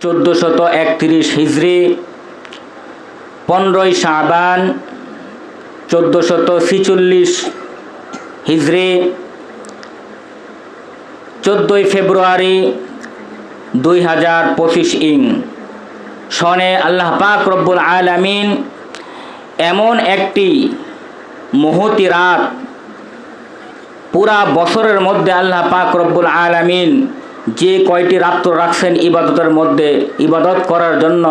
চোদ্দোশত একত্রিশ হিজড়ি পনেরোই শাবান, চোদ্দোশত ছিচল্লিশ হিজড়ি চোদ্দোই ফেব্রুয়ারি দুই হাজার পঁচিশ ইং। সনে আল্লাহ পাক রব্বুল আলামিন এমন একটি মহতি রাত পুরা বছরের মধ্যে আল্লাহ পাক রব্বুল আলামিন যে কয়টি রাত্র রাখছেন ইবাদতের মধ্যে, ইবাদত করার জন্য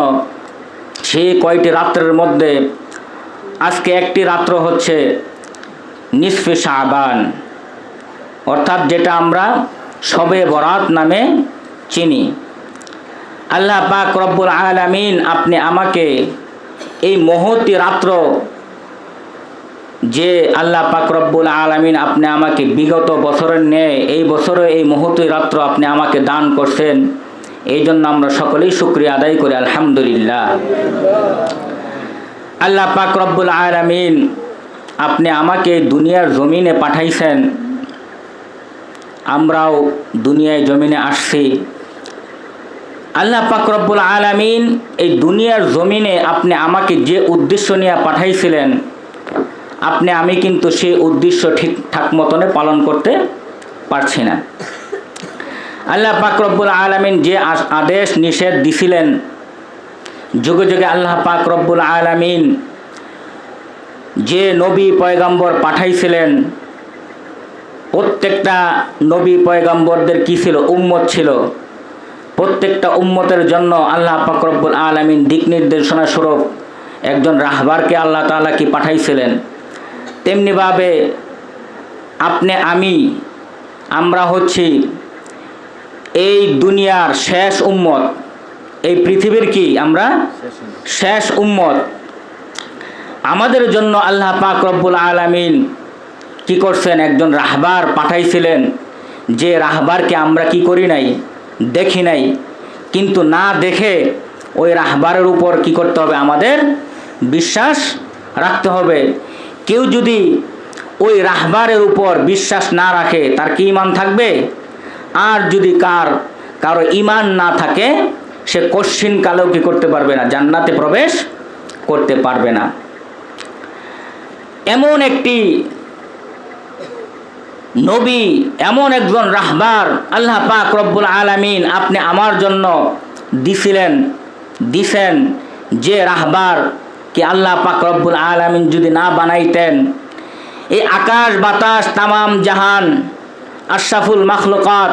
সেই কয়টি রাত্রের মধ্যে, আজকে একটি রাত্র হচ্ছে নিসফে শাবান, অর্থাৎ যেটা আমরা সবে বরাত নামে চিনি। আল্লাহ পাক রব্বুল আলামিন আপনি আমাকে এই মহতি রাত্র যে আল্লাহ পাক রব্বুল আলামিন আপনি আমাকে বিগত বছরের ন্যায়, এই বছরে এই মহতি রাত্র আপনি আমাকে দান করছেন, এই জন্য আমরা সকলেই শুক্রিয়া আদায় করি, আলহামদুলিল্লাহ। আল্লাহ পাক রব্বুল আলামিন আপনি আমাকে দুনিয়ার জমিনে পাঠাইছেন, আমরাও দুনিয়ায় জমিনে আসছি। আল্লাহ পাক রব্বুল আলামিন এই দুনিয়ার জমিনে আপনি আমাকে যে উদ্দেশ্য নিয়ে পাঠাইছিলেন আপনি, আমি কিন্তু সেই উদ্দেশ্য ঠিকঠাক মতনে পালন করতে পারছি না। আল্লাহ পাক রব্বুল আলামিন যে আদেশ, নিষেধ দিছিলেন, যুগে যুগে আল্লাহ পাক রব্বুল আলামিন যে নবী পয়গাম্বর পাঠাইছিলেন, প্রত্যেকটা নবী পয়গাম্বরদের কি ছিল? উম্মত ছিল। প্রত্যেকটা উম্মতের জন্য আল্লাহ পাকরব্বুল আলমিন দিক নির্দেশনা স্বরূপ একজন রাহবারকে আল্লাহ তাআলা কি পাঠাইছিলেন? তেমনিভাবে আপনি আমি আমরা হচ্ছি এই দুনিয়ার শেষ উম্মত। এই পৃথিবীর কি আমরা? শেষ উম্মত। আমাদের জন্য আল্লাহ পাক রব্বুল আলামিন কি করছেন? একজন রাহবার পাঠাইছিলেন যে রাহবারকে আমরা কি করি নাই দেখি নাই। কিন্তু না দেখে ওই রাহবারের উপর কি করতে হবে? আমাদের বিশ্বাস রাখতে হবে। কেউ যদি ওই রাহবারের উপর বিশ্বাস না রাখে, তার কি ইমান থাকবে? আর যদি কার, কারও ইমান না থাকে, সে কশ্চিন কালেও কি করতে পারবে না? জান্নাতে প্রবেশ করতে পারবে না। এমন একটি নবী, এমন একজন রাহবার, আল্লাহ পাক রব্বুল আলামিন আপনি আমার জন্য দিছিলেন, দিছেন যে রাহবার কি আল্লাহ পাক রব্বুল আলামিন যদি না বানাইতেন, এই আকাশ, বাতাস, তামাম জাহান, আশরাফুল মাখলুকাত,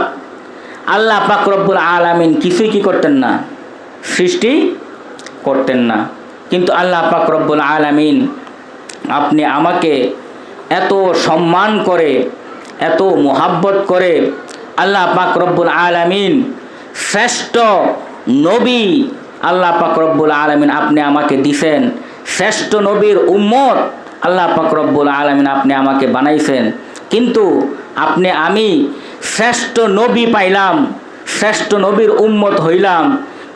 আল্লাহ পাক রব্বুল আলামিন কিছুই কি করতেন না? সৃষ্টি করতেন না। কিন্তু আল্লাহ পাক রব্বুল আলামিন আপনি আমাকে এত সম্মান করে, এত মোহাব্বত করে আল্লাহ পাক রব্বুল আলামিন শ্রেষ্ঠ নবী আল্লাহ পাক রব্বুল আলামিন আপনি আমাকে দিছেন। শ্রেষ্ঠ নবীর উম্মত আল্লাহ পাক রব্বুল আলামিন আপনি আমাকে বানাইছেন। কিন্তু আপনি আমি শ্রেষ্ঠ নবী পাইলাম, শ্রেষ্ঠ নবীর উম্মত হইলাম,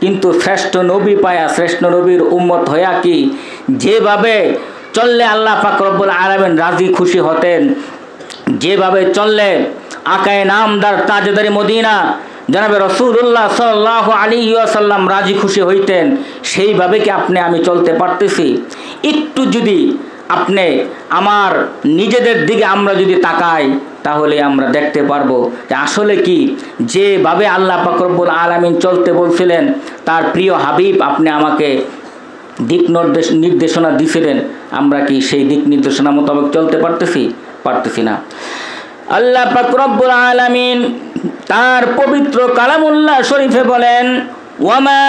কিন্তু শ্রেষ্ঠ নবী পায়া শ্রেষ্ঠ নবীর উম্মত হইয়া কি? যেভাবে চললে আল্লাহ পাক রব্বুল আলামিন রাজি খুশি হতেন, যেভাবে চললে আকায় নামদার তাজদারি মদিনা জনাবে রসুল্লাহ সাল্লাহ আলী সাল্লাম রাজি খুশি হইতেন, সেইভাবে কি আপনি আমি চলতে পারতেছি? একটু যদি আপনি আমার নিজেদের দিকে আমরা যদি তাকাই, তাহলে আমরা দেখতে পারব যে আসলে কি? যেভাবে আল্লাহ পাকরবুল আলামিন চলতে বলছিলেন, তার প্রিয় হাবিব আপনি আমাকে দিক নির্দেশ, নির্দেশনা দিছিলেন, আমরা কি সেই দিক নির্দেশনা মোতাবেক চলতে পারতেছি? পারতেছি না। আল্লাহ পাক রব্বুল আলামিন তার পবিত্র কালামুল্লাহ শরীফে বলেন, ওয়ামা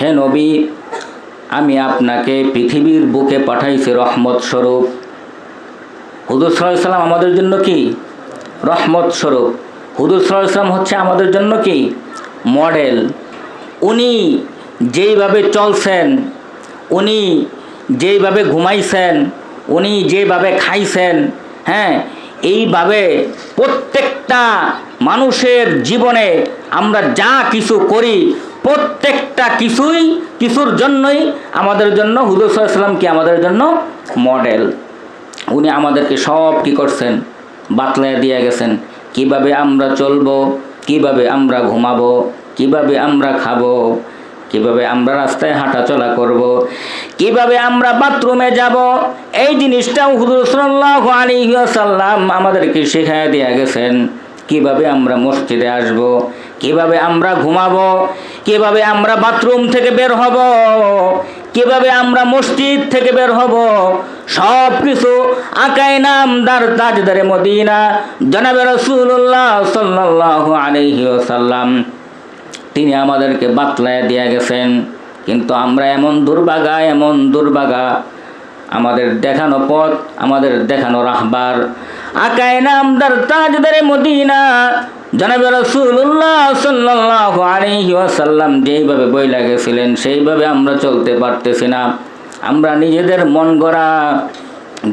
হে নবী, আমি আপনাকে পৃথিবীর বুকে পাঠাইছি রহমত স্বরূপ। সাল্লাল্লাহু সাল্লাম আমাদের জন্য কি? রহমত স্বরূপ। সাল্লাল্লাহু সাল্লাম হচ্ছে আমাদের জন্য কি? মডেল। উনি যেইভাবে চলছেন, উনি যেইভাবে ঘুমাইছেন, উনি যেভাবে খাইছেন হ্যাঁ এইভাবে প্রত্যেকটা মানুষের জীবনে আমরা যা কিছু করি, প্রত্যেকটা কিছুই কিছুর জন্যই আমাদের জন্য, হুজুর সাল্লাম কি আমাদের জন্য মডেল উনি আমাদেরকে সব কি করছেন? বাতলায় দিয়ে গেছেন, কীভাবে আমরা চলবো, কীভাবে আমরা ঘুমাবো, কীভাবে আমরা খাব কীভাবে আমরা রাস্তায় হাঁটাচলা করব। কীভাবে আমরা বাথরুমে যাব, এই জিনিসটাও হুজুর সাল্লাল্লাহু আলাইহি ওয়াসাল্লাম আমাদেরকে শেখায় দিয়ে গেছেন কীভাবে আমরা মসজিদে আসব, কীভাবে আমরা ঘুমাবো, কীভাবে আমরা বাথরুম থেকে বের হব, কীভাবে আমরা মসজিদ থেকে বের হব সব কিছু আকাই নাম দার তাজদারে মদিনা, জনাবে রসুল্লাহ সাল্লাল্লাহু আলাইহি ওয়াসাল্লাম তিনি আমাদেরকে বাতলায় দিয়ে গেছেন। কিন্তু আমরা এমন দুর্বাগা এমন দুর্বাগা আমাদের দেখানো পথ, আমাদের দেখানো রাহবার। আকায় নামদার তাজদারে মদিনা। জনাবে রসুল্লাহ ওয়াসাল্লাম যেইভাবে বই লাগেছিলেন সেইভাবে আমরা চলতে পারতেছি না। আমরা নিজেদের মন গড়া।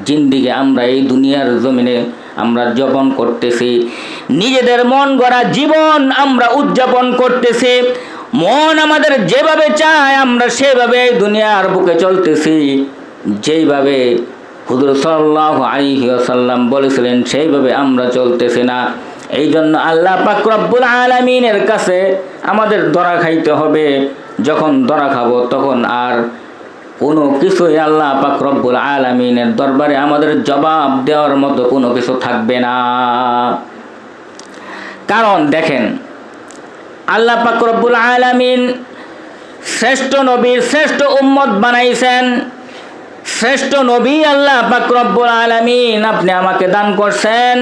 জিন্দিগে আমরা এই দুনিয়ার জমিনে আমরা যাপন করতেছি। নিজেদের মন গড়া জীবন আমরা উদযাপন করতেছি। মন আমাদের যেভাবে চায়, আমরা সেভাবে দুনিয়ার বুকে চলতেছি। যেইভাবে হুজুর সাল্লাহ বলেছিলেন, সেইভাবে আমরা চলতেছি না। এই জন্য আল্লাহ পাক রব্বুল আলামিনের কাছে আমাদের দরা খাইতে হবে। যখন দরা খাব, তখন আর কোনো কিছুই আল্লাহ পাক রব্বুল আলামিনের দরবারে আমাদের জবাব দেওয়ার মতো কোনো কিছু থাকবে না। কারণ দেখেন, আল্লাহ পাক রব্বুল আলামিন শ্রেষ্ঠ নবীর শ্রেষ্ঠ উম্মত বানাইছেন। শ্রেষ্ঠ নবী আল্লাহ পাক রব্বুল আলামিন আপনি আমাকে দান করছেন।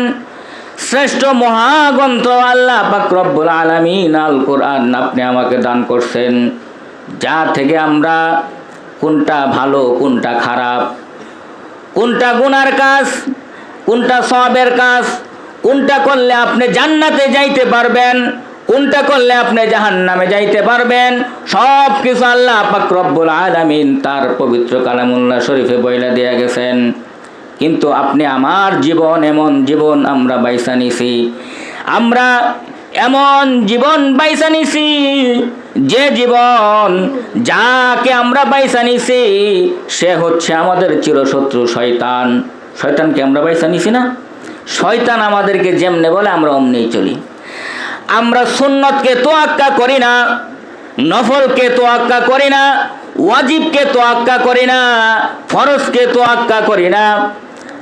শ্রেষ্ঠ মহাগ্রন্থ আল্লাহ পাক রব্বুল আলামিন আল কোরআন আপনি আমাকে দান করছেন। যা থেকে আমরা কোনটা ভালো, কোনটা খারাপ? কোনটা গুনার কাজ, কোনটা সবের কাজ, কোনটা করলে আপনি জান্নাতে যাইতে পারবেন, কোনটা করলে আপনি জাহান্নামে যাইতে পারবেন, সব কিছু আল্লাহ পাক রব্বুল আলামিন তার পবিত্র কালামুল্লাহ শরীফে বইলা দিয়া গেছেন। কিন্তু আপনি আমার জীবন, এমন জীবন আমরা বাইসা নিছি। আমরা এমন জীবন বাইসা নিছি যে জীবন যাকে আমরা বাইসা নিছি, সে হচ্ছে আমাদের চিরশত্রু শয়তান। শয়তানকে আমরা বাইসা নিছি না? শয়তান আমাদেরকে যেমনে বলে, আমরা অমনেই চলি। আমরা সুন্নতকে তোয়াক্কা করি না, নফলকে তোয়াক্কা করি না, ওয়াজিবকে তোয়াক্কা করি না, ফরজকে তোয়াক্কা করি না।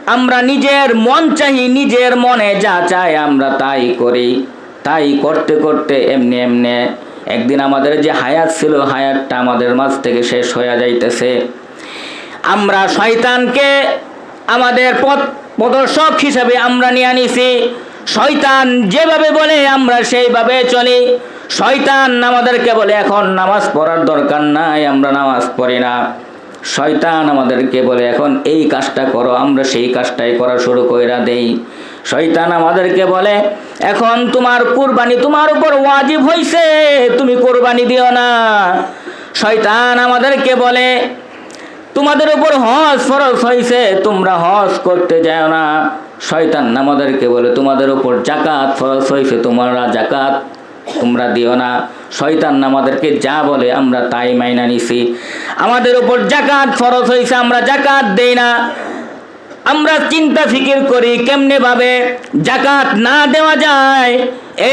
আমরা নিজের মন চাহি, নিজের মনে যা চাই, আমরা তাই করি। তাই করতে করতে এমনি এমনি একদিন আমাদের যে হায়াত ছিল, হায়াতটা আমাদের মাঝ থেকে শেষ হয়ে যাইতেছে। আমরা শয়তানকে আমাদের পথ প্রদর্শক হিসাবে আমরা নিয়ে আনিছি। শয়তান যেভাবে বলে আমরা সেইভাবে চলি। শয়তান আমাদেরকে বলে, এখন নামাজ পড়ার দরকার নাই, আমরা নামাজ পড়ি না। শয়তান আমাদেরকে বলে, এখন এই কাজটা করো, আমরা সেই কাজটাই করা শুরু কইরা দেই। শয়তান আমাদেরকে বলে, এখন তোমার কুরবানি তোমার উপর ওয়াজিব হইছে, তুমি কুরবানি দিও না। শয়তান আমাদেরকে বলে, তোমাদের উপর হজ ফরজ হয়েছে তোমরা হজ করতে যাও না। শয়তান আমাদেরকে বলে, তোমাদের উপর জাকাত ফরজ হয়েছে তোমরা জাকাত তোমরা দিও না। শয়তান আমাদেরকে যা বলে, আমরা তাই মাইনা নিছি। আমাদের উপর জাকাত ফরজ হয়েছে আমরা জাকাত দেই না। আমরা চিন্তা ফিকির করি কেমনে ভাবে? জাকাত না দেওয়া যায়।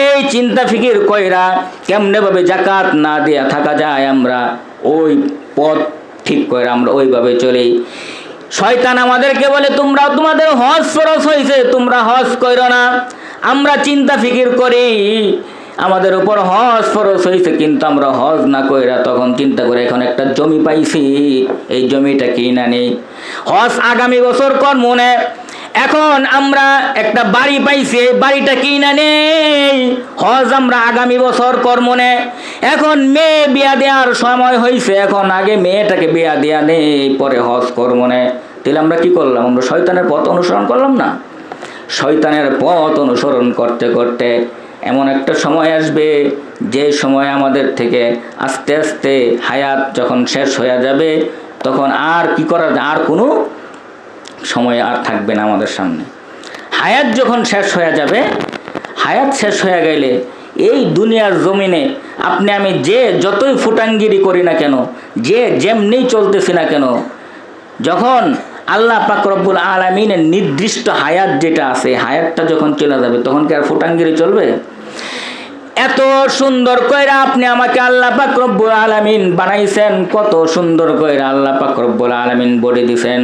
এই চিন্তা ফিকির কইরা কেমনে ভাবে জাকাত না দেয়া থাকা যায় আমরা? ওই পথ ঠিক করে আমরা ওইভাবে চলি। শয়তান আমাদেরকে বলে তোমরা তোমাদের হজ ফরস হয়েছে তোমরা হজ করো না। আমরা চিন্তা ফিকির করি। আমাদের উপর হজ ফরজ হয়েছে কিন্তু আমরা হজ না কইরা তখন চিন্তা করে এখন একটা জমি পাইছি। এই জমিটা কিনা নেই। হজ আগামী বছর কর মনে? এখন আমরা একটা বাড়ি পাইছি, এই বাড়িটা কিনা নেই। হজ আমরা আগামী বছর কর্মনে এখন মেয়ে বিয়া দেওয়ার সময় হয়েছে এখন আগে মেয়েটাকে বিয়া দেয়া নেই, পরে হজ কর্মনে তাহলে আমরা কি করলাম? আমরা শয়তানের পথ অনুসরণ করলাম না? শয়তানের পথ অনুসরণ করতে করতে এমন একটা সময় আসবে, যে সময় আমাদের থেকে আস্তে আস্তে হায়াত যখন শেষ হয়ে যাবে, তখন আর কি করা যায়? আর কোনো সময় আর থাকবে না আমাদের সামনে হায়াত যখন শেষ হয়ে যাবে, হায়াত শেষ হয়ে গেলে এই দুনিয়ার জমিনে আপনি, আমি যে যতই ফুটাঙ্গিরি করি না কেন, যে যেমনি চলতেছি না কেন, যখন আল্লাহ পাক রব্বুল আলমিনের নির্দিষ্ট হায়াত যেটা আছে, হায়াতটা যখন চলে যাবে, তখন কি আর ফুটাঙ্গিরি চলবে এত সুন্দর কইরা আপনি আমাকে আল্লাহ পাক রব্বুল আলামিন বানাইছেন, কত সুন্দর কইরা আল্লাহ পাক রব্বুল আলামিন বলে দিছেন।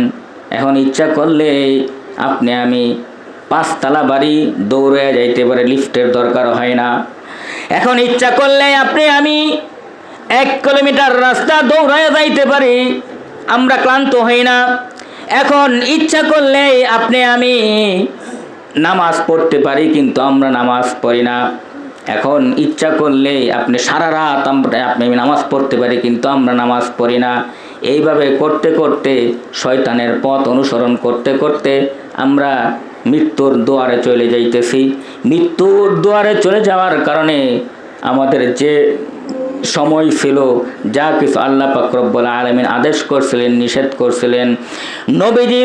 এখন ইচ্ছা করলে আপনি আমি পাঁচতলা বাড়ি দৌড়ে যাইতে পারে, লিফটের দরকার হয় না। এখন ইচ্ছা করলে আপনি আমি এক কিলোমিটার রাস্তা দৌড়ায় যাইতে পারি, আমরা ক্লান্ত হই না। এখন ইচ্ছা করলে আপনি আমি নামাজ পড়তে পারি, কিন্তু আমরা নামাজ পড়ি না। এখন ইচ্ছা করলে আপনি সারা রাত আমরা আপনি নামাজ পড়তে পারি, কিন্তু আমরা নামাজ পড়ি না। এইভাবে করতে করতে, শয়তানের পথ অনুসরণ করতে করতে আমরা মৃত্যুর দুয়ারে চলে যাইতেছি। মৃত্যুর দুয়ারে চলে যাওয়ার কারণে আমাদের যে সময় ছিল, যা কিছু আল্লাহ পাকরব্বুল আলমিন আদেশ করছিলেন, নিষেধ করছিলেন। নবীজি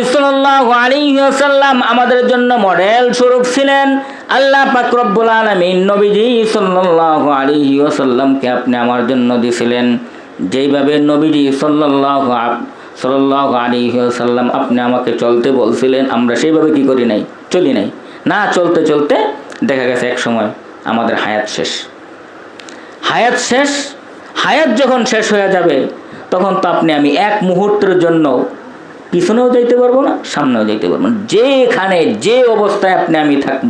ওয়াসাল্লাম আমাদের জন্য মডেল স্বরূপ ছিলেন। আল্লাহ পাকরব্বুল আলমিন নবীজি সাল্লাল্লাহু আলাইহি ওয়াসাল্লামকে আপনি আমার জন্য দিছিলেন। যেইভাবে নবীজি সাল্লাল্লাহু আ- সাল্লাল্লাহু আলাইহি ওয়াসাল্লাম আপনি আমাকে চলতে বলছিলেন, আমরা সেইভাবে কি করি নাই? চলি নাই। না, চলতে চলতে দেখা গেছে এক সময় আমাদের হায়াত শেষ। হায়াত শেষ, হায়াত যখন শেষ হয়ে যাবে, তখন তো আপনি আমি এক মুহূর্তের জন্য পিছনেও যাইতে পারব না, সামনেও যাইতে পারব না। যেখানে যে অবস্থায় আপনি আমি থাকব,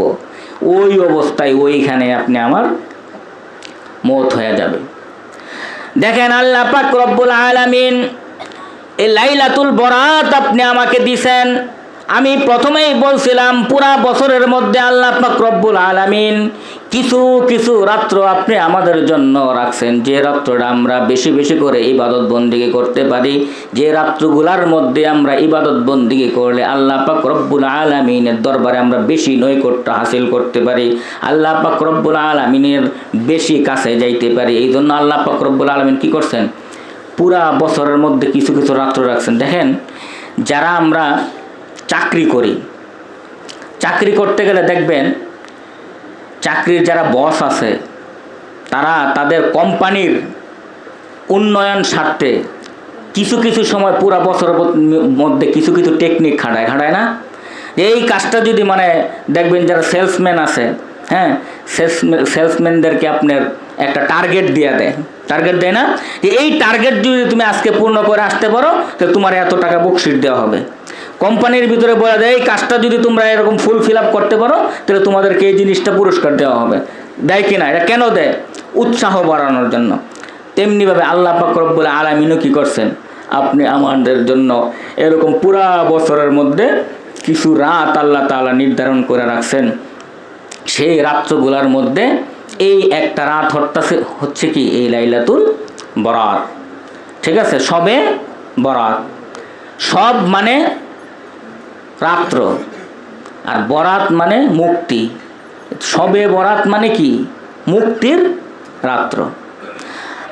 ওই অবস্থায় ওইখানে আপনি আমার মত হয়ে যাবে। দেখেন আল্লাহ পাক রব্বুল আলামিন, এই লাইলাতুল বরাত আপনি আমাকে দিছেন আমি প্রথমেই বলছিলাম, পুরা বছরের মধ্যে আল্লাহ রব্বুল আলামিন কিছু কিছু রাত্র আপনি আমাদের জন্য রাখছেন। যে রাত্রটা আমরা বেশি বেশি করে ইবাদত বন্দিকে করতে পারি, যে রাত্রগুলার মধ্যে আমরা ইবাদত বন্দিকে করলে আল্লাহ পাক রব্বুল আলামিনের দরবারে আমরা বেশি নৈকট্য হাসিল করতে পারি, আল্লাহ পাক রব্বুল আলামিনের বেশি কাছে যাইতে পারি। এই জন্য আল্লাহ পাক রব্বুল আলামিন কি করছেন? পুরা বছরের মধ্যে কিছু কিছু রাত্র রাখছেন। দেখেন, যারা আমরা চাকরি করি। চাকরি করতে গেলে দেখবেন, চাকরির যারা বস আছে, তারা তাদের কোম্পানির উন্নয়ন স্বার্থে কিছু কিছু সময় পুরা বছরের মধ্যে কিছু কিছু টেকনিক খাটায়। খাটায় না? এই কাজটা যদি মানে দেখবেন যারা সেলসম্যান আছে হ্যাঁ সেলসম্যান সেলসম্যানদেরকে আপনার একটা টার্গেট দিয়ে দেয়। টার্গেট দেয় না? যে এই টার্গেট যদি তুমি আজকে পূর্ণ করে আসতে পারো, তো তোমার এত টাকা বুকশিট দেওয়া হবে। কোম্পানির ভিতরে বলা যায় এই কাজটা যদি তোমরা এরকম ফুল ফিল আপ করতে পারো, তাহলে তোমাদেরকে এই জিনিসটা পুরস্কার দেওয়া হবে। দেয় কিনা এটা কেন দেয়? উৎসাহ বাড়ানোর জন্য। তেমনিভাবে আল্লাহ পাকরব্বুল আলামিনও কী করছেন? আপনি আমাদের জন্য এরকম পুরা বছরের মধ্যে কিছু রাত আল্লাহ তাআলা নির্ধারণ করে রাখছেন। সেই রাত্রগুলার মধ্যে এই একটা রাত হচ্ছে হচ্ছে কি? এই লাইলাতুল বরাত ঠিক আছে? সবে বরাত সব মানে রাত্র আর বরাত মানে মুক্তি। সবে বরাত মানে কি? মুক্তির রাত্র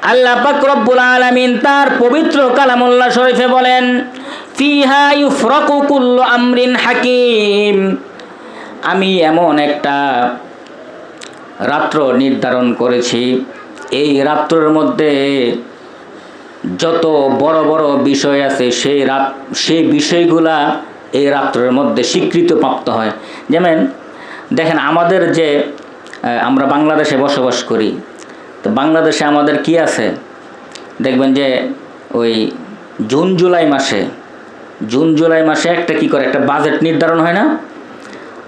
আল্লাহ পাক রব্বুল আলামিন তার পবিত্র কালামুল্লাহ শরীফে বলেন আমরিন হাকিম। আমি এমন একটা রাত্র নির্ধারণ করেছি। এই রাত্রের মধ্যে যত বড় বড় বিষয় আছে সেই রাত সেই বিষয়গুলা এই রাত্রের মধ্যে স্বীকৃত প্রাপ্ত হয়। যেমন, দেখেন আমাদের যে আমরা বাংলাদেশে বসবাস করি, তো বাংলাদেশে আমাদের কি আছে? দেখবেন যে, ওই জুন, জুলাই মাসে, জুন, জুলাই মাসে একটা কি করে, একটা বাজেট নির্ধারণ হয় না?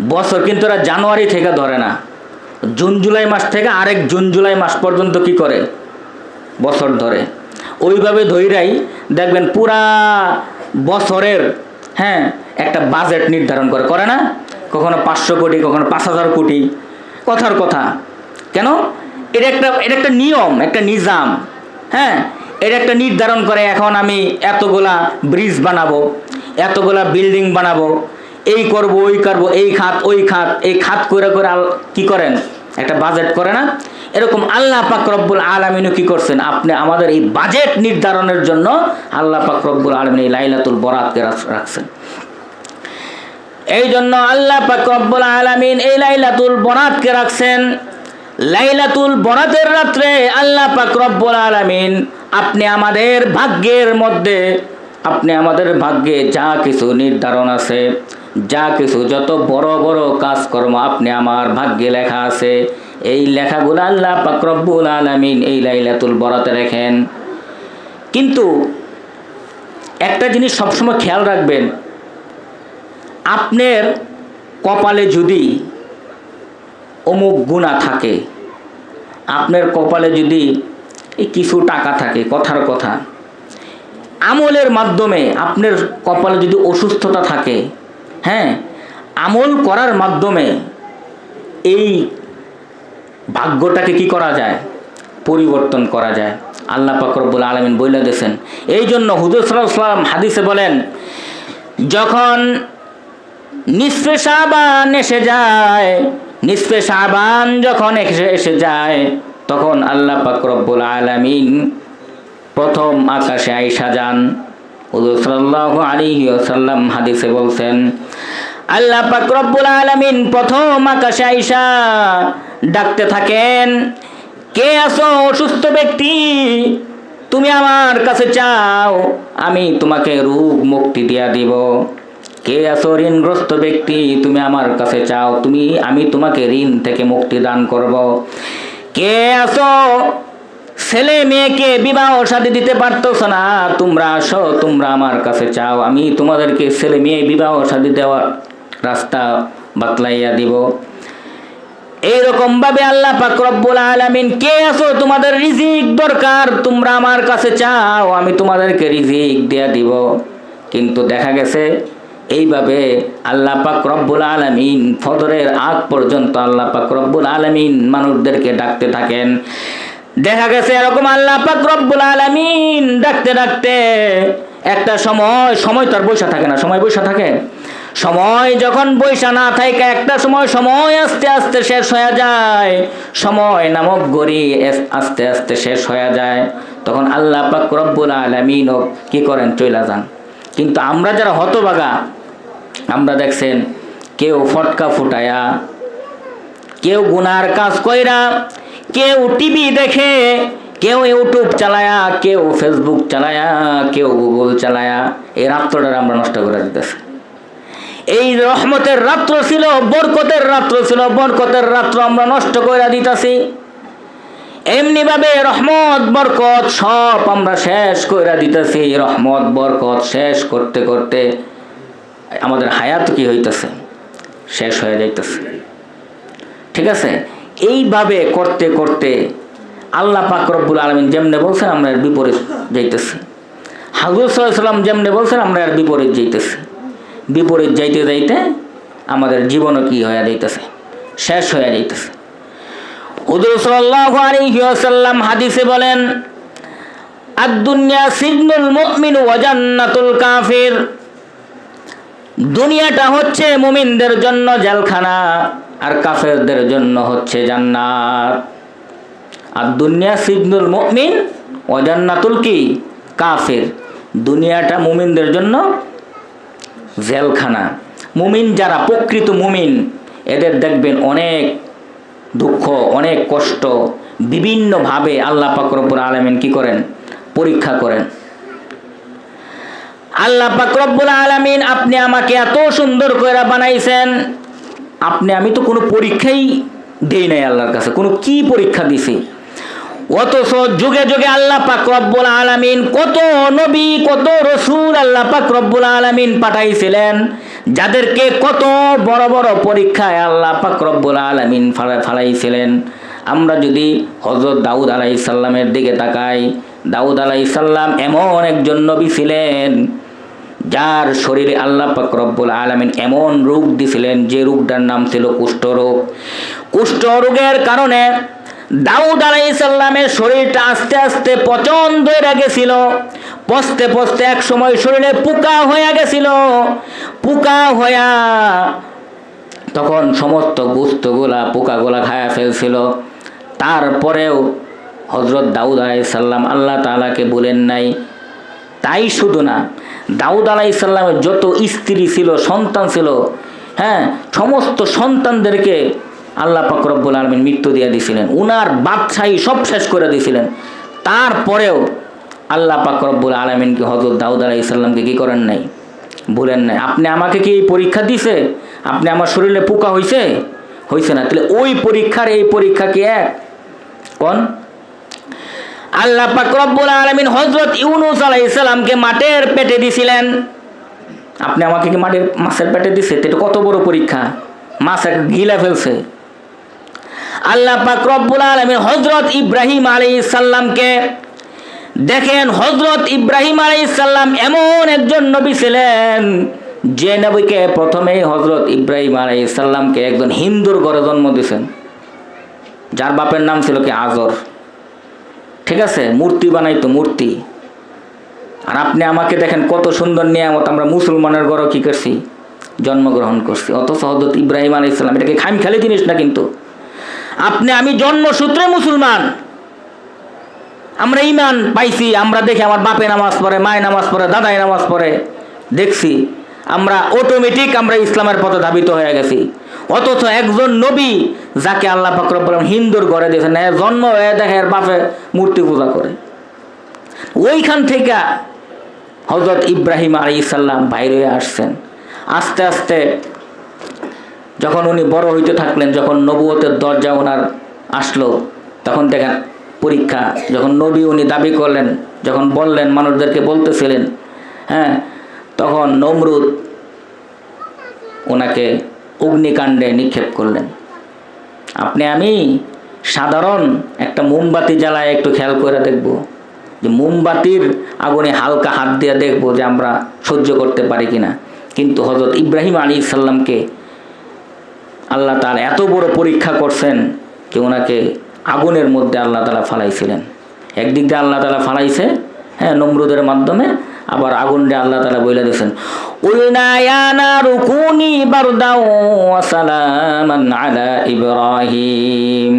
বছর কিন্তু ওরা জানুয়ারি থেকে ধরে না। জুন, জুলাই মাস থেকে আরেক জুন, জুলাই মাস পর্যন্ত কি করে? বছর ধরে। ওইভাবে ধৈরাই দেখবেন পুরা বছরের হ্যাঁ একটা বাজেট নির্ধারণ করে। করে না? কখনো পাঁচশো কোটি, কখনো পাঁচ হাজার কোটি। কথার কথা। কেন? এটা একটা এটা একটা নিয়ম, একটা নিজাম। হ্যাঁ এটা একটা নির্ধারণ করে এখন আমি এতগুলা ব্রিজ বানাবো, এতগুলা বিল্ডিং বানাবো। এই করব, ওই করব, এই খাত, ওই খাত, এই খাত করে করে কি করেন? একটা বাজেট করে না? এরকম আল্লাহ পাক রব্বুল আলমিনও কি করছেন? আপনি আমাদের এই বাজেট নির্ধারণের জন্য আল্লাহ পাক রব্বুল আলমিন এই লাইলাতুল বরাতকে রাখছেন। এই জন্য আল্লাহ পাক রব্বুল আলামিন এই লাইলাতুল বরাতকে রাখছেন। লাইলাতুল বরাতের রাত্রে আল্লাহ পাক রব্বুল আলামিন আপনি আমাদের ভাগ্যের মধ্যে, আপনি আমাদের ভাগ্যে যা কিছু নির্ধারণ আছে, যা কিছু যত বড় বড় কাজকর্ম আপনি আমার ভাগ্যে লেখা আছে এই লেখাগুলো আল্লাহ পাকরব্বুল আলমিন এই লাইলাতুল বরাতে রেখেন। কিন্তু একটা জিনিস সবসময় খেয়াল রাখবেন, আপনার কপালে যদি অমুক গুণা থাকে, আপনার কপালে যদি কিছু টাকা থাকে, কথার কথা, আমলের মাধ্যমে আপনার কপালে যদি অসুস্থতা থাকে হ্যাঁ আমল করার মাধ্যমে এই ভাগ্যটাকে কি করা যায়? পরিবর্তন করা যায়। আল্লাহ পাকরবুল আলমিন বইলে দিয়েছেন। এই জন্য হুজুর সাল্লাম হাদিসে বলেন, যখন নিঃস্পে সাবান এসে যায় নিঃস্পে যখন এসে এসে যায়, তখন আল্লাহ পাকরবুল আলমিন প্রথম আকাশে আইসা যান। হুজুর সাল্লাল্লাহু আলাইহি ওয়াসাল্লাম হাদিসে বলছেন আল্লাহ পাক রব্বুল আলামিন প্রথম আকাশে আইসা ডাকতে থাকেন, কে আছো অসুস্থ ব্যক্তি? তুমি আমার কাছে চাও, আমি তোমাকে রোগ মুক্তি দিয়া দিব। কে আছো ঋণগ্রস্ত ব্যক্তি? তুমি আমার কাছে চাও, তুমি, আমি তোমাকে ঋণ থেকে মুক্তি দান করব। কে আছো ছেলে মেয়েকে বিবাহ শাদী দিতে পারতেছ না? তোমরা আসো, তোমরা আমার কাছে চাও, আমি তোমাদেরকে ছেলে মেয়ে বিবাহ শাদী দেওয়ার রাস্তা বাতলাইয়া দিব। এইরকম ভাবে আল্লাহ পাক রব্বুল আলামিন, কে আছো? তোমাদের রিজিক দরকার। তোমরা আমার কাছে চাও, আমি তোমাদেরকে রিজিক দেয়া দিব। কিন্তু দেখা গেছে, এইভাবে আল্লাহ পাক রব্বুল আলামিন, ফজরের আগ পর্যন্ত আল্লাহ পাক রব্বুল আলামিন মানুষদেরকে ডাকতে থাকেন। দেখা গেছে, এরকম আল্লাহ পাক রব্বুল আলামিন ডাকতে ডাকতে একটা সময় সময় তো আর বৈশা থাকে না। সময় বৈশা থাকে। সময় যখন বৈশা না থাকে, একটা সময় সময় আস্তে আস্তে শেষ হয়ে যায়। সময় নামক গড়ি আস্তে আস্তে শেষ হয়ে যায়। তখন আল্লাহ পাক রব্বুল আলামিনও কি করেন? চইলা যান। কিন্তু আমরা যারা হতবাগা আমরা দেখছেন কেউ ফটকা ফুটায়া, কেউ গুনার কাজ কইরা, কেউ টিভি দেখে, কেউ ইউটিউব চালায়া, কেউ ফেসবুক চালায়া, কেউ গুগল চালায়া, এই রাত্রটা আমরা নষ্ট করে দিতেছি। এই রহমতের রাত্র ছিল, বরকতের রাত্র ছিল, বরকতের রাত্র আমরা নষ্ট করে দিতেছি। এমনিভাবে রহমত, বরকত সব আমরা শেষ করে দিতেছি। রহমত, বরকত শেষ করতে করতে আমাদের হায়াত কি হইতেছে? শেষ হয়ে যাইতেছে। ঠিক আছে? এইভাবে করতে করতে আল্লাহ পাক রব্বুল আলমিন যেমনে বলছেন, আমরা এর বিপরীত যাইতেছি। হাজুর সাল্লাম যেমনে বলছেন, আমরা এর বিপরীত যাইতেছি। বিপরীত যাইতে যাইতে আমাদের জীবনও কি হয়ে যাইতেছে? শেষ হয়ে যাইতেছে। হুজুর সাল্লাল্লাহু আলাইহি হাদিসে বলেন, আদ-দুনিয়া সিজনুল মুমিন ওয়া জান্নাতুল কাফির। দুনিয়াটা হচ্ছে মুমিনদের জন্য জেলখানা আর কাফেরদের জন্য হচ্ছে জান্নাত। আর দুনিয়া সিজনুল মুমিন ও জান্নাতুল কি? কাফের। দুনিয়াটা মুমিনদের জন্য জেলখানা। মুমিন যারা প্রকৃত মুমিন, এদের দেখবেন অনেক দুঃখ, অনেক কষ্ট। বিভিন্নভাবে আল্লাহ পাকরবুর আলমিন কি করেন? পরীক্ষা করেন। আল্লাহ পাকরবুল আলমিন, আপনি আমাকে এত সুন্দর করে বানাইছেন। আপনি, আমি তো কোনো পরীক্ষাই দেই নাই আল্লাহর কাছে। কোনো কি পরীক্ষা দিছি? অথচ যুগে যুগে আল্লাহ পাক রব্বুল আলামিন কত নবী, কত রসুল আল্লাহ পাক রব্বুল আলামিন পাঠাইছিলেন, যাদেরকে কত বড় বড় পরীক্ষায় আল্লাহ পাক রব্বুল আলামিন ফালা, ফালাইছিলেন। আমরা যদি হজরত দাউদ আলাইসাল্লামের দিকে তাকাই, দাউদ আলাইসাল্লাম এমন একজন নবী ছিলেন, যার শরীরে আল্লাহ পাক রব্বুল আলামিন এমন রোগ দিছিলেন, যে রোগটার নাম ছিল কুষ্ঠরোগ। কুষ্ঠরোগের কারণে দাউদ আলাইসাল্লামের শরীরটা আস্তে আস্তে পচন ধরে গেছিল। পস্তে পচতে এক সময় শরীরে পোকা হয়ে গেছিল। পোকা হইয়া তখন সমস্ত গুস্তগুলা পোকাগুলা খায়া ফেলছিল। তারপরেও হজরত দাউদ আলাইসাল্লাম আল্লাহ তাআলাকে বলেন নাই। তাই শুধু না, দাউদ আলাইসাল্লামের যত স্ত্রী ছিল, সন্তান ছিল হ্যাঁ সমস্ত সন্তানদেরকে আল্লাহ পাকরব্বুল আলমিন মৃত্যু দিয়ে দিয়েছিলেন উনার বাদশাহী সব শেষ করে দিয়েছিলেন তারপরেও আল্লাহ পাক রব্বুল আলমিনকে হজরত দাউদ আলাহ ইসলামকে কি করেন নাই? বলেন নাই। আপনি আমাকে কি এই পরীক্ষা দিছে? আপনি আমার শরীরে পোকা হইছে? হয়েছে না। তাহলে ওই পরীক্ষার এই পরীক্ষা কি এক? কোন? আল্লাহ পাক রব্বুল আলামিন হযরত ইউনুস আলাইহিস সালামকে মাঠের পেটে দিছিলেন। আপনি আমাকে কি মাঠের, মাছের পেটে দিছে? এটা কত বড় পরীক্ষা? মাছ এক গিলা ফেলছে। আল্লাহ পাক রব্বুল আলামিন হযরত ইব্রাহিম আলাইহিস সালামকে দেখেন হযরত ইব্রাহিম আলাইহিস সালাম এমন একজন নবী ছিলেন যে নবীকে প্রথমেই হযরত ইব্রাহিম আলাইহিস সালামকে একজন হিন্দুর ঘরে জন্ম দিয়েছেন। যার বাপের নাম ছিল কি আজর। ঠিক আছে? মূর্তি বানাইতো, মূর্তি। আর আপনি আমাকে দেখেন কত সুন্দর নিয়ামত, আমরা মুসলমানের ঘরও কি করছি? জন্মগ্রহণ করছি। অথচ হজরত ইব্রাহিম আলী ইসলাম এটাকে খাম খেলে জিনিস না কিন্তু? আপনি, আমি জন্মসূত্রে মুসলমান। আমরা ইমান পাইছি, আমরা দেখি আমার বাপে নামাজ পড়ে, মায় নামাজ পড়ে, দাদাই নামাজ পড়ে। দেখছি, আমরা অটোমেটিক আমরা ইসলামের পথে ধাবিত হয়ে গেছি। অথচ একজন নবী যাকে আল্লাহ ফাকর বলেন হিন্দুর ঘরে দিয়েছেন জন্ম হয়ে দেখে বাপে মূর্তি পূজা করে। ওইখান থেকে হজরত ইব্রাহিম আলী ইসাল্লাম বাইরে আসছেন। আস্তে আস্তে যখন উনি বড় হইতে থাকলেন, যখন নবুয়তের দরজা ওনার আসলো, তখন দেখেন পরীক্ষা, যখন নবী উনি দাবি করলেন, যখন বললেন, মানুষদেরকে বলতেছিলেন হ্যাঁ তখন নমরুদ ওনাকে অগ্নিকাণ্ডে নিক্ষেপ করলেন। আপনি আমি সাধারণ একটা মোমবাতি জ্বালায় একটু খেয়াল করে দেখব, যে মোমবাতির আগুনে হালকা হাত দিয়ে দেখব যে আমরা সহ্য করতে পারি কিনা। কিন্তু হজরত ইব্রাহিম আলী ইসাল্লামকে আল্লাহ তার এত বড় পরীক্ষা করছেন যে ওনাকে আগুনের মধ্যে আল্লাহ তালা ফালাইছিলেন। একদিক দিয়ে আল্লাহ তালা ফালাইছে হ্যাঁ নমরুদের মাধ্যমে, আবার আগুন দিয়ে আল্লাহ তালা বলে দিয়েছেন। ইব্রাহিম।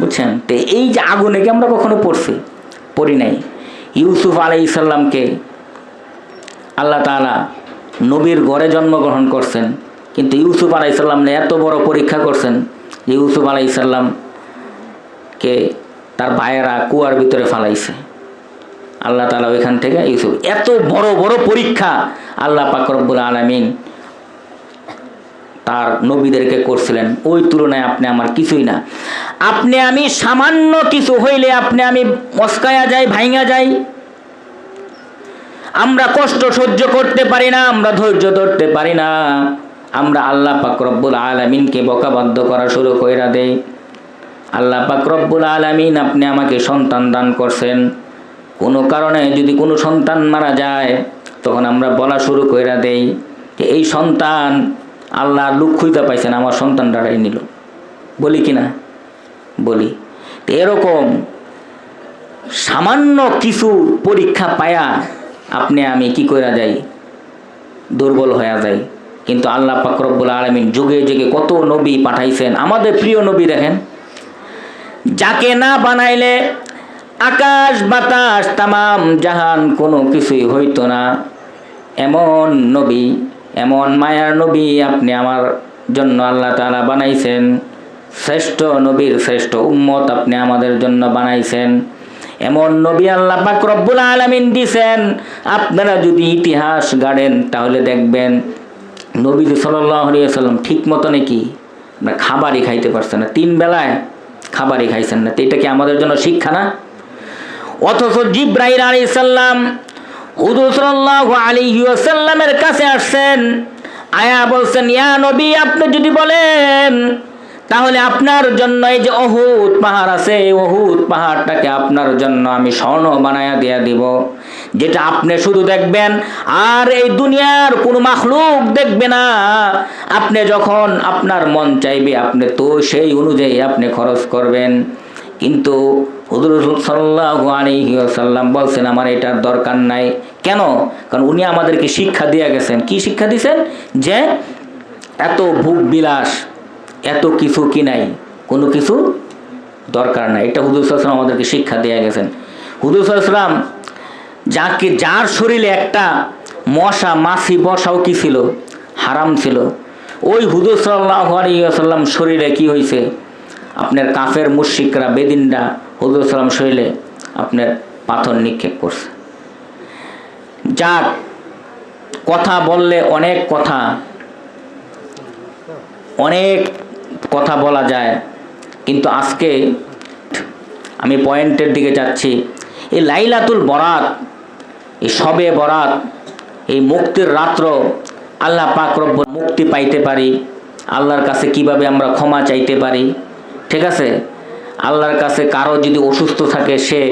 বুঝছেন? তো এই যে আগুনে কি আমরা কখনো পড়ছি? পড়ি নাই। ইউসুফ আলাই ইসাল্লামকে আল্লাহ তালা নবীর ঘরে জন্মগ্রহণ করছেন। কিন্তু ইউসুফ আলাইসাল্লাম এত বড় পরীক্ষা করছেন যে ইউসুফ আলাইসাল্লামকে তার ভাইয়েরা কুয়ার ভিতরে ফালাইছে। আল্লাহ তালা ওইখান থেকে ইউসুফ, এত বড় বড় পরীক্ষা আল্লাহ পাকরবুল আলমিন তার নবীদেরকে করছিলেন। ওই তুলনায় আপনি আমার কিছুই না। আপনি আমি সামান্য কিছু হইলে আপনি আমি মস্কায়া যাই ভাইঙা যাই। আমরা কষ্ট সহ্য করতে পারি না, আমরা ধৈর্য ধরতে পারি না। আমরা আল্লাহ পাক রব্বুল আলমিনকে বকাবদ্ধ করা শুরু কইরা দেই। আল্লাহ পাক রব্বুল আলমিন আপনি আমাকে সন্তান দান করছেন। কোনো কারণে যদি কোনো সন্তান মারা যায়, তখন আমরা বলা শুরু কইরা দেই যে, এই সন্তান আল্লাহ লুক খুঁজতে পাইছেন আমার সন্তান দাঁড়াই নিল। বলি কি না? বলি। এরকম সামান্য কিছু পরীক্ষা পায়া আপনি আমি কি কইরা যাই? দুর্বল হয়ে যাই। কিন্তু আল্লাহ পাকরব্বুল আলমিন যুগে যুগে কত নবী পাঠাইছেন? আমাদের প্রিয় নবী দেখেন। যাকে না বানাইলে আকাশ বাতাস তামাম জাহান কোনো কিছুই হইতো না। এমন নবী, এমন মায়ার নবী আপনি আমার জন্য আল্লাহ তালা বানাইছেন। শ্রেষ্ঠ নবীর শ্রেষ্ঠ উম্মত আপনি আমাদের জন্য বানাইছেন। এমন নবী আল্লাহ পাক রব্বুল আলমিন দিছেন। আপনারা যদি ইতিহাস গাড়েন তাহলে দেখবেন নবীজি সাল্লাম ঠিক মতো নাকি খাবারই খাইতে পারছেন না? তিন বেলায় খাবারই খাইছেন না। তো এটা কি আমাদের জন্য শিক্ষা না? অথচ জিব্রাহির আলী সাল্লাম হুদুসল্লাহ আলী কাছে আসছেন, আয়া বলছেন, ইয়া নবী, আপনি যদি বলেন তাহলে আপনার জন্য এই যে অহুত পাহাড় আছে, এই অহুত পাহাড়টাকে আপনার জন্য আমি স্বর্ণ বানায়া দিয়া দিব। যেটা আপনি শুধু দেখবেন, আর এই দুনিয়ার কোনো মাখলুক দেখবে না। আপনি যখন আপনার মন চাইবে, আপনি তো সেই অনুযায়ী আপনি খরচ করবেন। কিন্তু হুজুর বলছেন, আমার এটার দরকার নাই। কেন? কারণ উনি আমাদেরকে শিক্ষা দিয়ে গেছেন। কি শিক্ষা দিয়েছেন যে এত ভোগ বিলাস এত কিছু কি নাই? কোনো কিছু দরকার নাই। এটা হুদুর সাল্লাম আমাদেরকে শিক্ষা দিয়ে গেছেন। হুদুর সাল্লাম যাকে, যার শরীরে একটা মশা, মাছি, বসাও কি ছিল? হারাম ছিল। ওই হুদুর সাল্লাহ আলিয়াল্লাম শরীরে কি হয়েছে আপনার কাফের মুশিকরা বেদিনরা হুদুর সাল্লাম শরীরে আপনার পাথর নিক্ষেপ করছে। যাক, কথা বললে অনেক কথা। অনেক কথা বলা যায়। কিন্তু আজকে আমি পয়েন্টের দিকে যাচ্ছি। এই লাইলাতুল বরাত, এই সবে বরাত, এই মুক্তির রাত্র আল্লাহ পাক মুক্তি পাইতে পারি, আল্লাহর কাছে কীভাবে আমরা ক্ষমা চাইতে পারি, ঠিক আছে? আল্লাহর কাছে কারও যদি অসুস্থ থাকে সে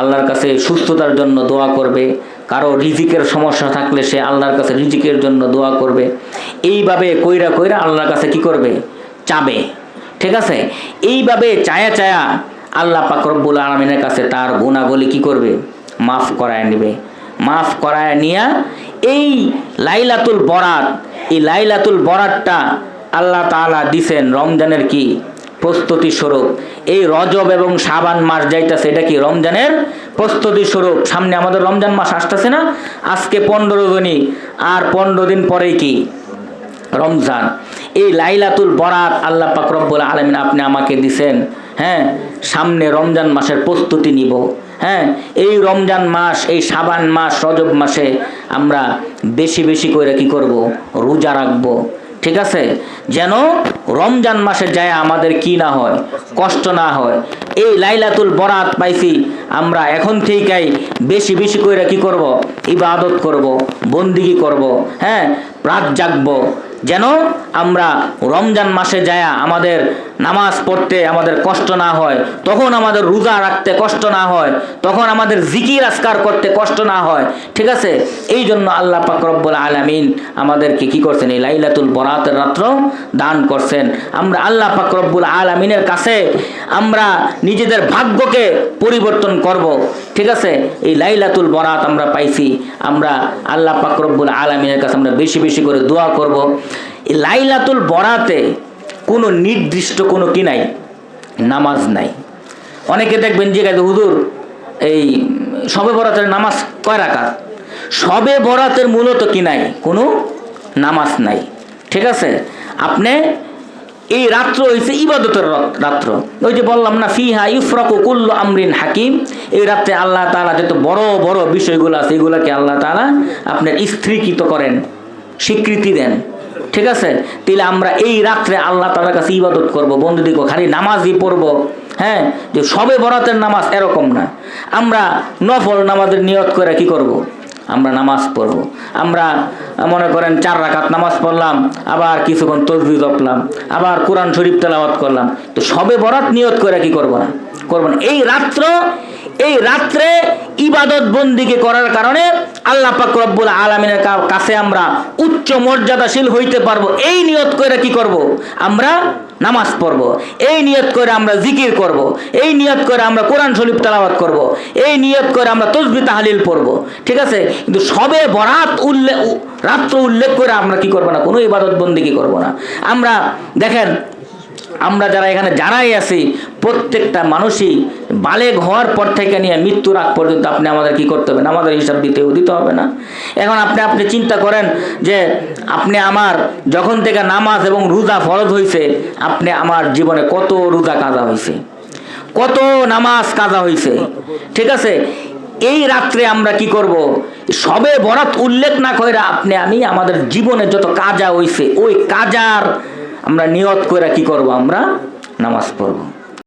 আল্লাহর কাছে সুস্থতার জন্য দোয়া করবে, কারও রিজিকের সমস্যা থাকলে সে আল্লাহর কাছে রিজিকের জন্য দোয়া করবে। এইভাবে কইরা কইরা আল্লাহর কাছে কি করবে? চাবে। ঠিক আছে? এইভাবে চায়া চায়া আল্লাহ পাক রব্বুল আলমিনের কাছে তার গুণাগুলি কি করবে? মাফ করায় নেবে। মাফ করায় নিয়া এই লাইলাতুল বরাত, এই লাইলাতুল বরাতটা আল্লাহ তাআলা দিছেন রমজানের কি? প্রস্তুতি স্বরূপ। এই রজব এবং সাবান মাস যাইতেছে, এটা কি রমজানের প্রস্তুতি স্বরূপ? সামনে আমাদের রমজান মাস আসতেছে না? আজকে পনেরো দিনই আর পনেরো দিন পরেই কি? রমজান। এই লাইলাতুল বরাত আল্লাহ পাক রব্বুল আলমিন আপনি আমাকে দিছেন হ্যাঁ? সামনে রমজান মাসের প্রস্তুতি নিব হ্যাঁ? এই রমজান মাস, এই সাবান মাস, রজব মাসে আমরা বেশি বেশি করে কি করব? রোজা রাখব, ঠিক আছে? যেন রমজান মাসে যায় আমাদের কি না হয়, কষ্ট না হয়। এই লাইলাতুল বরাত পাইছি আমরা এখন থেকেই বেশি বেশি করে কি করব? ইবাদত করব, বন্দিগি করব হ্যাঁ? রাত জাগবো। যেন আমরা রমজান মাসে যায়া আমাদের নামাজ পড়তে আমাদের কষ্ট না হয়, তখন আমাদের রোজা রাখতে কষ্ট না হয়, তখন আমাদের জিকির আজকার করতে কষ্ট না হয়, ঠিক আছে? এই জন্য আল্লাহ পাক রব্বুল আলামিন আমাদেরকে কি করছেন? এই লাইলাতুল বরাতের রাত্র দান করছেন। আমরা আল্লাহ পাক রব্বুল আলামিনের কাছে আমরা নিজেদের ভাগ্যকে পরিবর্তন করব, ঠিক আছে? এই লাইলাতুল বরাত আমরা পাইছি, আমরা আল্লাহ পাক রব্বুল আলামিনের কাছে আমরা বেশি বেশি করে দোয়া করব। লাইলাতুল বরাতে কোনো নির্দিষ্ট কোনো কি নাই? নামাজ নাই। অনেকে দেখবেন যে কাজে হুদুর এই সবে বরাতের নামাজ কয় রাকাত? সবে বরাতের মূলত কি নাই? কোনো নামাজ নাই। ঠিক আছে? আপনি এই রাত্র হয়েছে ইবাদতের রাত্র। ওই যে বললাম না, ফিহা ইফরাকু কুল্লু আমরিন হাকিম। এই রাত্রে আল্লাহ তাআলা যত বড় বড় বিষয়গুলো আছে, এগুলোকে আল্লাহ তাআলা আপনার স্ত্রীকৃত করেন, স্বীকৃতি দেন। ঠিক আছে? তাহলে আমরা এই রাত্রে আল্লাহ তাআলার কাছে ইবাদত করব। বন্ধু দিকে খালি নামাজই পড়ব। হ্যাঁ? যে সবে বরাতের নামাজ এরকম না। আমরা নফল নামাজের নিয়ত করে কি করব। আমরা নামাজ পড়ব। আমরা মনে করেন চার রাকাত নামাজ পড়লাম, আবার কিছুক্ষণ তসবি জপলাম, আবার কোরআন শরীফ তেলাওয়াত করলাম। তো সবে বরাত নিয়ত করে কি করব না? করব না। এই রাত্র এই রাত্রে ইবাদত বন্দিকে করার কারণে আল্লাহ পাক রব্বুল আলমিনের কাছে আমরা উচ্চ মর্যাদাশীল হইতে পারব। এই নিয়ত করে কি করব? আমরা নামাজ পড়ব। এই নিয়ত করে আমরা জিকির করব। এই নিয়ত করে আমরা কোরআন শরীফ তেলাওয়াত করব। এই নিয়ত করে আমরা তসবি তাহলিল পড়ব। ঠিক আছে? কিন্তু সবে বরাত উল্লেখ রাত্র উল্লেখ করে আমরা কি করব না? কোনো ইবাদত বন্দি কি করব না। আমরা দেখেন আমরা যারা এখানে যারাই আছি, প্রত্যেকটা মানুষই বালেগ হওয়ার পর থেকে নিয়ে মৃত্যুর আগ পর্যন্ত আপনি আমাদের কি করতে হবে? না আমাদের হিসাব দিতে দিতে হবে না। এখন আপনি আপনি চিন্তা করেন যে আপনি আমার যখন থেকে নামাজ এবং রোজা ফরজ হয়েছে আপনি আমার জীবনে কত রোজা কাজা হয়েছে কত নামাজ কাজা হয়েছে ঠিক আছে? এই রাত্রে আমরা কি করব? সবে বরাত উল্লেখ না করে আপনি, আমি আমাদের জীবনে যত কাজা হইছে, ওই কাজার আমরা নিয়ত করে কি করব আমরা? নামাজ পড়ব।